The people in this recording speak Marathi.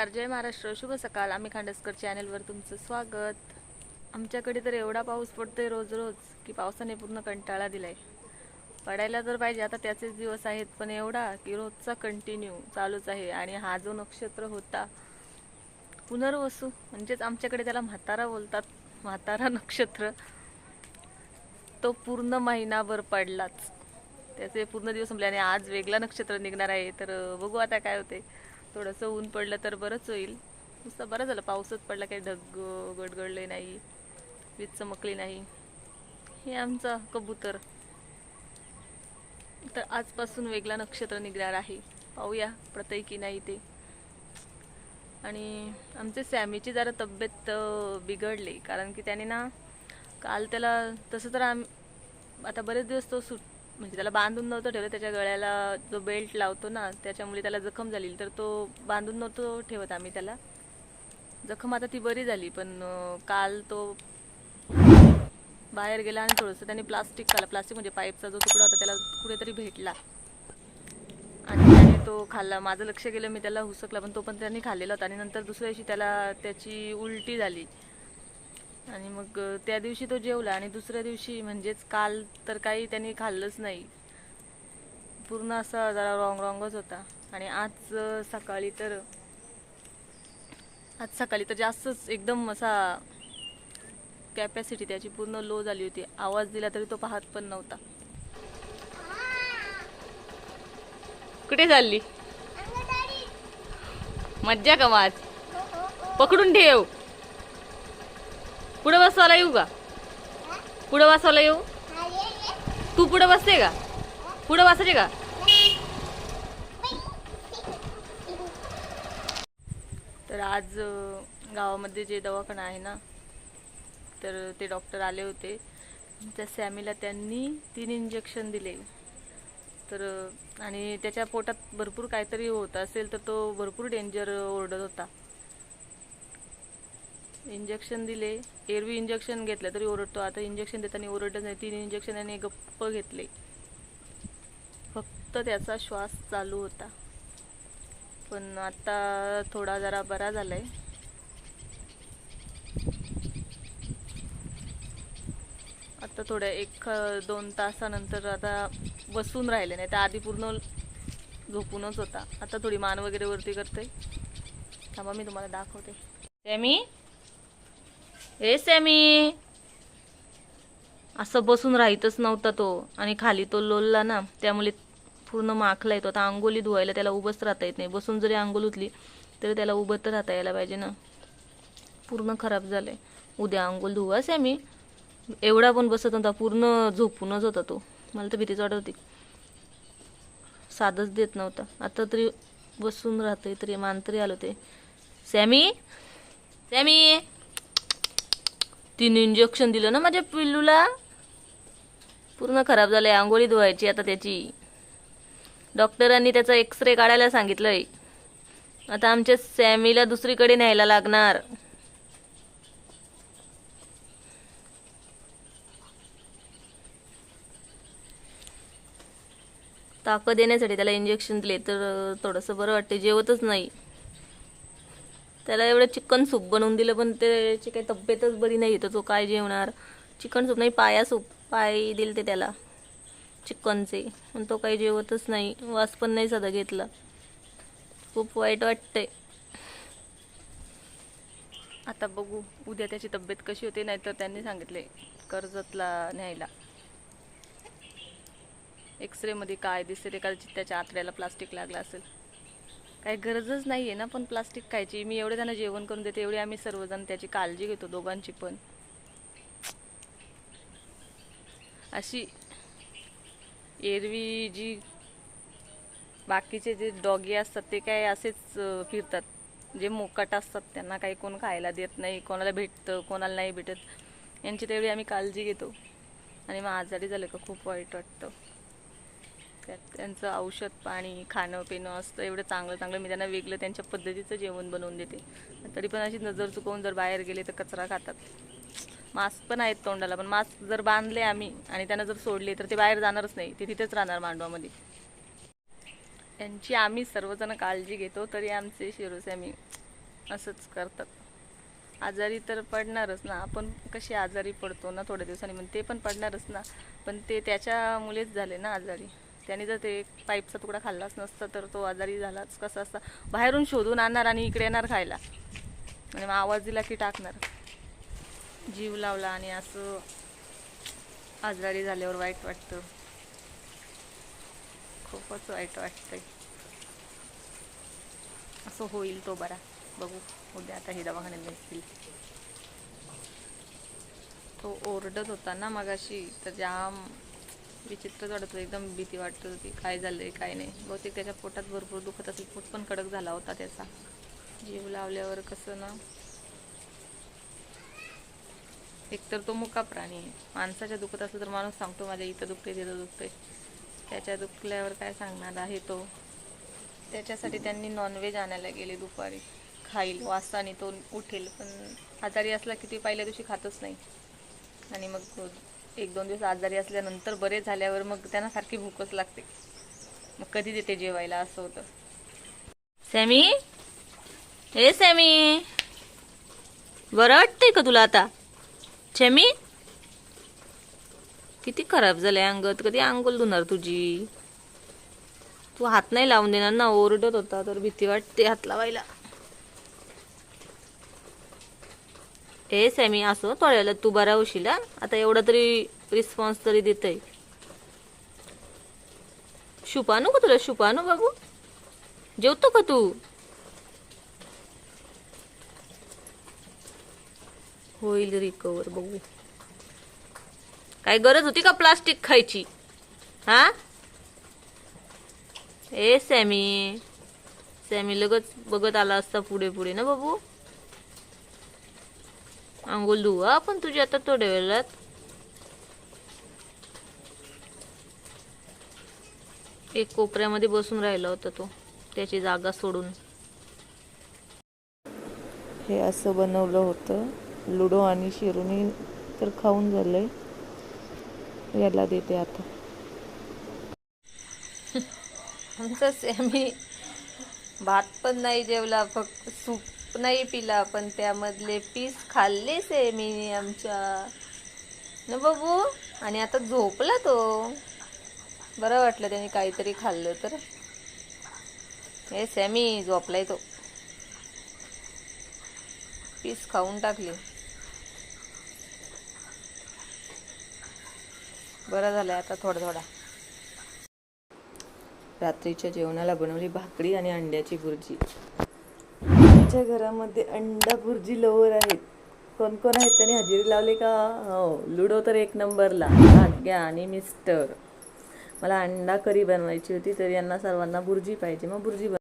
नमस्कार जय महाराष्ट्र. शुभ सकाळ. आम्ही खांडसकर चॅनेलवर तुमचं स्वागत. आमच्याकडे तर एवढा पाऊस पडतोय रोज रोज की पावसाने पूर्ण कंटाळा दिलाय. पडायला तर पाहिजे. आता त्याचेच दिवस आहेत पण एवढा की रोजचा कंटिन्यू चालूच आहे. आणि हा जो नक्षत्र होता पुनर्वसू म्हणजेच आमच्याकडे त्याला म्हातारा बोलतात म्हातारा नक्षत्र तो पूर्ण महिनाभर पडलाच. त्याचे पूर्ण दिवस संपले आणि आज वेगळा नक्षत्र निघणार आहे. तर बघू आता काय होते थोडंसं ऊन पडलं तर बरंच होईल. नुसतं बरं झालं पाऊसच पडला काही ढग गडगडले नाही वीज चमकली नाही. हे आमचा कबूतर. तर आजपासून वेगळा नक्षत्र निघणार आहे. पाहूया प्रतय की नाही ते. आणि आमचे सॅमीची जरा तब्येत बिघडली. कारण की त्याने ना काल त्याला तसं तर आम आता बरेच दिवस तो सुट म्हणजे त्याला बांधून नव्हतं ठेवलं त्याच्या गळ्याला जो बेल्ट लावतो ना त्याच्यामुळे त्याला जखम झाली. तर तो बांधून नव्हतो ठेवत आम्ही त्याला. जखम आता ती बरी झाली पण काल तो बाहेर गेला आणि थोडंसं त्याने प्लास्टिक खाला प्लास्टिक म्हणजे पाईपचा जो तुकडा होता त्याला कुठेतरी भेटला. आणि त्याने तो खाल्ला. माझं लक्ष गेलं मी त्याला हुसकला पण तो पण त्याने खाल्लेला होता. आणि नंतर दुसऱ्या दिवशी त्याला त्याची उलटी झाली. आणि मग त्या दिवशी तो जेवला आणि दुसऱ्या दिवशी म्हणजेच काल तर काही त्यांनी खाल्लंच नाही. पूर्ण असा जरा रॉंग रॉंगच होता. आणि आज सकाळी तर आज सकाळी तर जास्तच एकदम असा कॅपॅसिटी त्याची पूर्ण लो झाली होती. आवाज दिला तरी तो पाहत पण नव्हता. कुठे चालली? मज्जा का माझ पकडून ठेव. पुढे बसवायला येऊ का? पुढे बसवायला येऊ? तू पुढे बसते का? पुढे बसते का? तर आज गावामध्ये जे दवाखाना आहे ना तर ते डॉक्टर आले होते. त्या सॅमीला त्यांनी तीन इंजेक्शन दिले. तर आणि त्याच्या पोटात भरपूर काहीतरी होत असेल तर तो भरपूर डेंजर ओरडत होता. इंजेक्शन दिले. एरवी इंजेक्शन घेतलं तरी ओरडतो. आता इंजेक्शन देताना ओरडत नाही. तीन इंजेक्शन आणि गप्प घेतले. फक्त त्याचा श्वास चालू होता. पण आता थोडा जरा बरा झालाय. आता थोड्या एक दोन तासानंतर आता बसून राहिले नाही. तर आधी पूर्ण झोपूनच होता. आता थोडी मान वगैरे वरती करते थांबा मी तुम्हाला दाखवते. मी ए सॅमी. असं बसून राहीतच नव्हता तो. आणि खाली तो लोलला ना त्यामुळे पूर्ण माखला येतो. आता अंघोली धुवायला त्याला उभंच राहता येत नाही. बसून जरी अंघोल उतली तरी त्याला उभं तर राहता यायला पाहिजे ना. पूर्ण खराब झालंय. उद्या अंघोल धुवा सॅमी. एवढा पण बसत नव्हता. पूर्ण झोपूनच होता तो. मला तर भीतीच वाटत होती. साधच देत नव्हता. आता तरी बसून राहतोय तरी मान तरी आलो ते. सॅमी. सॅमी. तीन इंजेक्शन दिलं ना माझ्या पिल्लूला? पूर्ण खराब झालंय आंघोळी धुवायची आता त्याची. डॉक्टरांनी त्याचा एक्सरे काढायला सांगितलंय. आता आमच्या सॅमीला दुसरीकडे न्यायला लागणार. ताकद देण्यासाठी त्याला इंजेक्शन दिले तर थोडंसं बरं वाटते जेवतच नाही. त्याला एवढं चिकन सूप बनवून दिलं पण त्याची काही तब्येतच बरी नाही तर तो काय जेवणार? चिकन सूप नाही पाया सूप पाय दिले ते त्याला चिकनचे. पण तो काही जेवतच नाही वास पण नाही साधा घेतला. खूप वाईट वाटतंय. आता बघू उद्या त्याची तब्येत कशी होते नाहीतर त्यांनी सांगितले कर्जतला न्यायला. एक्सरेमध्ये काय दिसते ते कदाचित त्याच्या आतड्याला प्लास्टिक लागलं असेल. काही गरजच नाही आहे ना पण प्लास्टिक खायची. मी एवढे त्यांना जेवण करून देते एवढी आम्ही सर्वजण त्याची काळजी घेतो दोघांची पण. अशी एरवी जी बाकीचे जे डॉगी असतात ते काय असेच फिरतात. जे मोकाट असतात त्यांना काही कोण खायला देत नाही कोणाला भेटतं कोणाला नाही भेटत. यांची तेवढी आम्ही काळजी घेतो. आणि मग आजारी झालं का खूप वाईट वाटतं. त्यात त्यांचं औषध पाणी खाणं पिणं असतं एवढं चांगलं चांगलं. मी त्यांना वेगळं त्यांच्या पद्धतीचं जेवण बनवून देते. तरी पण अशी नजर चुकवून जर बाहेर गेले तर कचरा खातात. मास्क पण आहेत तोंडाला पण मास्क जर बांधले आम्ही आणि त्यांना जर सोडले तर ते बाहेर जाणारच नाही. ते तिथेच राहणार मांडवामध्ये. यांची आम्ही सर्वजण काळजी घेतो तरी आमचे शिरोसे असंच करतात. आजारी तर पडणारच ना. आपण कशी आजारी पडतो ना थोड्या दिवसांनी मग ते पण पडणारच ना. पण ते त्याच्यामुळेच झाले ना आजारी. त्याने जर ते पाईपचा तुकडा खाल्लाच नसता तर तो आजारी झालाच. कसा असता? बाहेरून शोधून आणणार आणि इकडे येणार खायला. आणि मग आवाज दिला की टाकणार. जीव लावला आणि असं आजारी झाल्यावर वाईट वाटतं. खूपच वाईट वाटतंय. असं होईल तो बरा. बघू. उद्या आता हे दवाखान्यात नेतील तो ओरडत होता ना मगाशी तर जाम विचित्रच वाटत होतं एकदम भीती वाटत होती काय झालंय काय नाही. बहुतेक त्याच्या पोटात भरपूर दुखत असेल पोट पण कडक झाला होता त्याचा. जीव लावल्यावर कसं ना? एकतर तो मुका प्राणी आहे. माणसाच्या दुखत असलं तर माणूस सांगतो माझ्या इथं दुखते तिथं दुखते त्याच्या दुखल्यावर काय सांगणार आहे तो? त्याच्यासाठी त्यांनी नॉनव्हेज आणायला गेले दुपारी. खाईल वासाने तो उठेल पण आजारी असला की ती पहिल्या दिवशी खातच नाही. आणि मग एक दोन दिवस आजारी असल्यानंतर बरे झाल्यावर मग त्यांना सारखी भूकच लागते. मग कधी देते जेवायला असं होतं. सॅमी? हे सॅमी? बरं वाटतंय का तुला आता? सॅमी? किती खराब झालंय अंगत कधी अंगोल धुणार तुझी? तू हात नाही लावून देणार ना. ओरडत होता तर भीती वाटते हात लावायला. हे सॅमी असो थोड्याला तू बरा होशील आता एवढा तरी रिस्पॉन्स तरी देत शुप का तुला शुपानू बाबू. जेवतो का तू? होईल रिकवर बघू. काय गरज होती का प्लास्टिक खायची? हा? ए सॅमी सॅमी लगत बघत आला असता पुढे पुढे ना बाबू? आंघोळ हा आपण तुझी आता थोड्या वेळात. एक कोपऱ्यामध्ये बसून राहिला होता तो त्याची जागा सोडून. हे असं बनवलं होतं. लुडो आणि शिरुनी तर खाऊन झालंय. याला देते आता. आमचा सॅमी भात पण नाही जेवला फक्त सूप. नाही पिला पण त्यामधले पीस खाल्ले सेमी आमच्या न बाबू आणि आता झोपला तो. बरं वाटलं त्याने काहीतरी खाल्लं तर. हे सॅमी झोपलाय तो. पीस खाऊन टाकले. बरं झालंय आता थोडा थोडा रात्रीच्या जेवणाला बनवली भाकरी आणि अंड्याची भुर्जी. आमच्या घरामध्ये अंडा भुर्जी लवर आहेत. कोण कोण आहेत? त्यांनी हजेरी लावले का? हो लुडो तर एक नंबरला. भाग्या आणि मिस्टर मला अंडा करी बनवायची होती तर यांना सर्वांना भुर्जी पाहिजे. मग भुर्जी बन